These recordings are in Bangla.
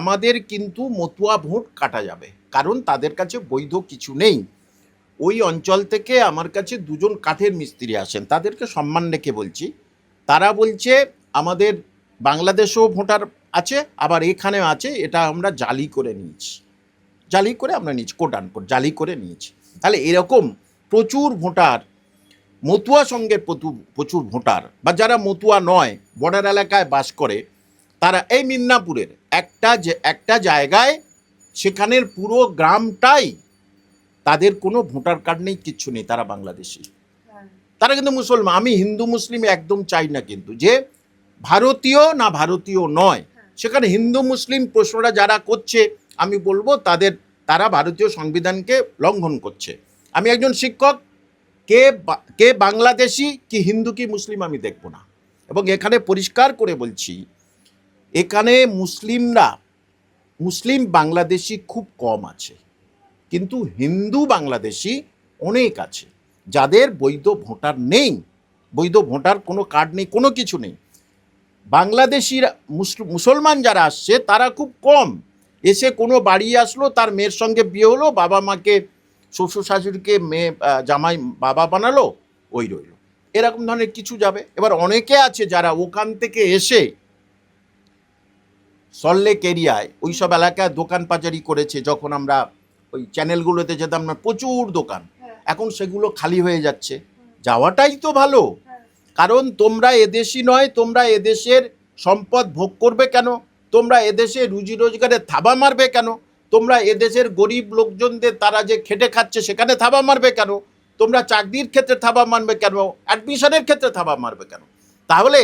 আমাদের কিন্তু মতুয়া ভোট কাটা যাবে। কারণ তাদের কাছে বৈধ কিছু নেই। ওই অঞ্চল থেকে আমার কাছে দুজন কাঠের মিস্ত্রি আসেন। তাদেরকে সম্মান রেখে বলছি। তারা বলছে, আমাদের বাংলাদেশেও ভোটার আছে, আবার এখানে আছে, এটা আমরা জালি করে নিয়েছি। জালি করে আমরা নিয়েছি কোট আনকোট জালি করে নিয়েছি। তাহলে এরকম প্রচুর ভোটার, মতুয়া সঙ্গে প্রচুর ভোটার, বা যারা মতুয়া নয়, বর্ডার এলাকায় বাস করে, তারা এই মিদনাপুরের একটা যে একটা জায়গায় সেখানের পুরো গ্রামটাই তাদের কোনো ভোটার কার্ড নেই কিচ্ছু নেই তারা বাংলাদেশি। তারা কিন্তু মুসলমান আমি হিন্দু মুসলিম একদম চাই না কিন্তু যে ভারতীয় না ভারতীয় নয়। সেখানে হিন্দু মুসলিম প্রশ্নটা যারা করছে আমি বলব তাদের তারা ভারতীয় সংবিধানকে লঙ্ঘন করছে। আমি একজন শিক্ষক কে কে বাংলাদেশি কি হিন্দু কি মুসলিম আমি দেখব না। এবং এখানে পরিষ্কার করে বলছি এখানে মুসলিমরা, মুসলিম বাংলাদেশি খুব কম আছে, কিন্তু হিন্দু বাংলাদেশি অনেক আছে, যাদের বৈধ ভোটার নেই, বৈধ ভোটার কোনো কার্ড নেই, কোনো কিছু নেই। বাংলাদেশিরা, মুসল- মুসলমান যারা আসছে, তারা খুব কম। এসে কোনো বাড়ি আসলো, তার মেয়ের সঙ্গে বিয়ে হলো, বাবা মাকে, শ্বশুর শাশুড়িকে মেয়ে জামাই বাবা বানালো, ওই রইল। এরকম ধরনের কিছু যাবে। এবার অনেকে আছে যারা ওখান থেকে এসে সল্লেক এরিয়ায় ওই সব এলাকায় দোকান পাচারি করেছে যখন আমরা ওই চ্যানেলগুলোতে যেতাম না প্রচুর দোকান। এখন সেগুলো খালি হয়ে যাচ্ছে। যাওয়াটাই তো ভালো। কারণ তোমরা এদেশি নয় তোমরা এদেশের সম্পদ ভোগ করবে কেন? তোমরা এদেশে রুজি রোজগারে থাবা মারবে কেন? তোমরা এদেশের গরিব লোকজনদের তারা যে খেটে খাচ্ছে সেখানে থাবা মারবে কেন? তোমরা চাকরির ক্ষেত্রে থাবা মারবে কেন? অ্যাডমিশনের ক্ষেত্রে থাবা মারবে কেন? তাহলে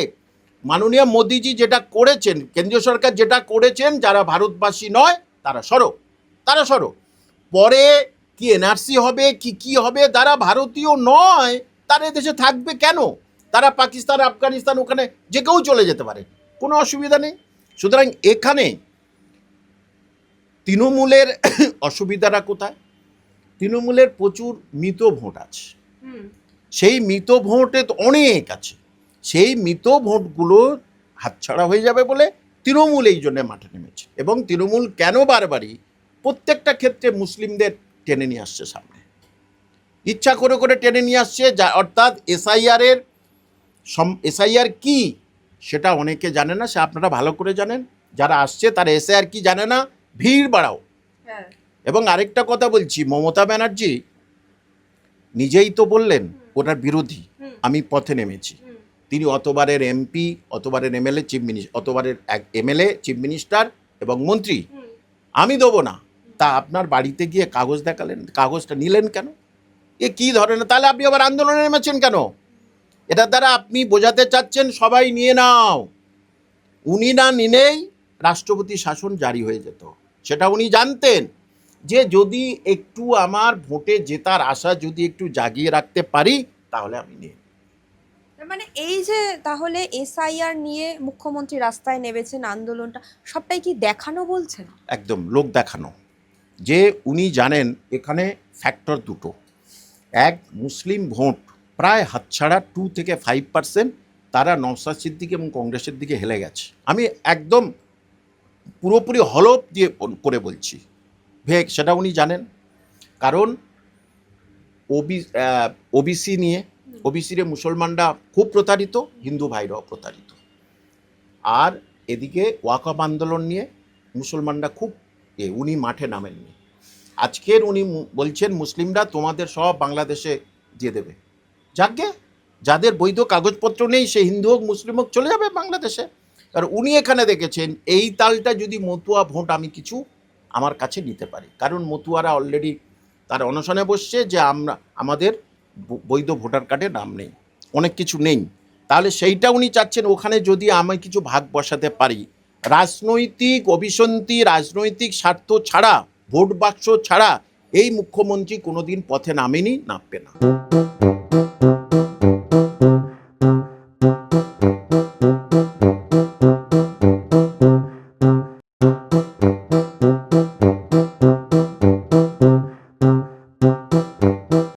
মাননীয় মোদিজি যেটা করেছেন কেন্দ্রীয় সরকার যেটা করেছেন যারা ভারতবাসী নয় তারা সরো তারা সরো। পরে কি এনআরসি হবে কি কি হবে তারা ভারতীয় নয় তারা দেশে থাকবে কেন? তারা পাকিস্তান আফগানিস্তান ওখানে যে কেউ চলে যেতে পারে কোনো অসুবিধা নেই। সুতরাং এখানে তৃণমূলের অসুবিধাটা কোথায়? তৃণমূলের প্রচুর মৃত ভোট আছে সেই মৃত ভোটে তো অনেক আছে। সেই মৃত ভোটগুলো হাতছাড়া হয়ে যাবে বলে তৃণমূল এই জন্য মাঠে নেমেছে। এবং তৃণমূল কেন বারবারই প্রত্যেকটা ক্ষেত্রে মুসলিমদের টেনে নিয়ে আসছে সামনে। ইচ্ছা করে করে টেনে নিয়ে আসছে যা অর্থাৎ এসআইআরের এসআইআর কি সেটা অনেকে জানে না সে আপনারা ভালো করে জানেন। যারা আসছে তারা এসআইআর কি জানে না ভিড় বাড়াও। এবং আরেকটা কথা বলছি মমতা ব্যানার্জি নিজেই তো বললেন ওনার বিরোধী আমি পথে নেমেছি। তিনি অতবারের এমপি অতবারের এমএলএ চিফ মিনিস্টার অতবারের এক এমএলএ চিফ মিনিস্টার এবং মন্ত্রী। আমি দেবো না। তা আপনার বাড়িতে গিয়ে কাগজ দেখালেন কাগজটা নিলেন কেন? এ কী ধরনের? তাহলে আপনি আবার আন্দোলনে নেমেছেন কেন? এটার দ্বারা আপনি বোঝাতে চাচ্ছেন সবাই নিয়ে নাও। উনি না নিলেই রাষ্ট্রপতি শাসন জারি হয়ে যেত। সেটা উনি জানতেন যে যদি একটু আমার ভোটে জেতার আশা যদি একটু জাগিয়ে রাখতে পারি তাহলে আমি নিয়ে। মানে এই যে তাহলে এসআইআর নিয়ে মুখ্যমন্ত্রী রাস্তায় নেমেছেন আন্দোলনটা, সবটাই কি দেখানো বলছেন একদম, লোক দেখানো। যে উনি জানেন এখানে ফ্যাক্টর দুটো। এক, মুসলিম ভোট প্রায় হাতছাড়া টু থেকে ফাইভ পার্সেন্ট তারা নওসাদ সিদ্দিকি এবং কংগ্রেসের দিকে হেলে গেছে। আমি একদম পুরোপুরি হলপ দিয়ে করে বলছি। ভেগ, সেটা উনি জানেন। কারণ ওবি ওবিসি নিয়ে ওবিসিরে মুসলমানরা খুব প্রতারিত, হিন্দু ভাইরাও প্রতারিত। আর এদিকে ওয়াকফ আন্দোলন নিয়ে মুসলমানরা খুব এ, উনি মাঠে নামেননি। আজকের উনি বলছেন, মুসলিমরা তোমাদের সব বাংলাদেশে দিয়ে দেবে। যাকে? যাদের বৈধ কাগজপত্র নেই, সে হিন্দু হোক, মুসলিম হোক, চলে যাবে বাংলাদেশে। আর উনি এখানে দেখেছেন, এই তালটা যদি মতুয়া ভোট আমি কিছু আমার কাছে নিতে পারি। কারণ মতুয়ারা অলরেডি তার অনশনে বসছে যে আমরা, আমাদের বৈধ ভোটার কার্ডে নাম নেই, অনেক কিছু নেই। তাহলে সেইটা উনি চাচ্ছেন, ওখানে যদি আমি কিছু ভাগ বসাতে পারি। রাজনৈতিক অভিসন্ধি, রাজনৈতিক স্বার্থ ছাড়া, ভোট বাক্স ছাড়া, এই মুখ্যমন্ত্রী কোনোদিন পথে নামেনি, নামবে না।